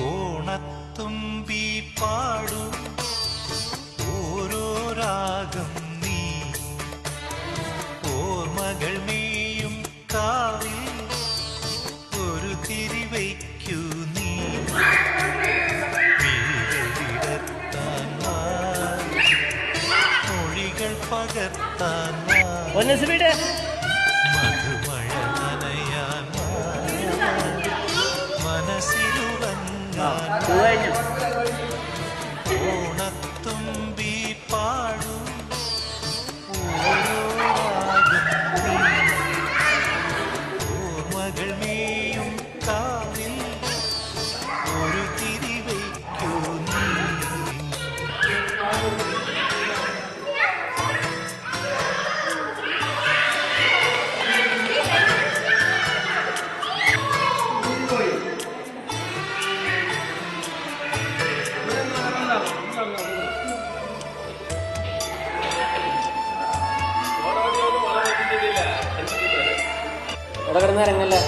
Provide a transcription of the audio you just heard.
ഓണത്തുമ്പി പാടു. ഓരോ രാഗം നീ. ഓർമ്മകൾ മേയും കാവിൽ. ഒരു തിരിവയ്ക്കൂ നീ. മൊഴികൾ പകർത്താൻ ഓണത്തുമ്പി പാടും. ഓർമ്മകൾ മേയും കാവിൽ. ഒരു ഇറങ്ങല്ലേ?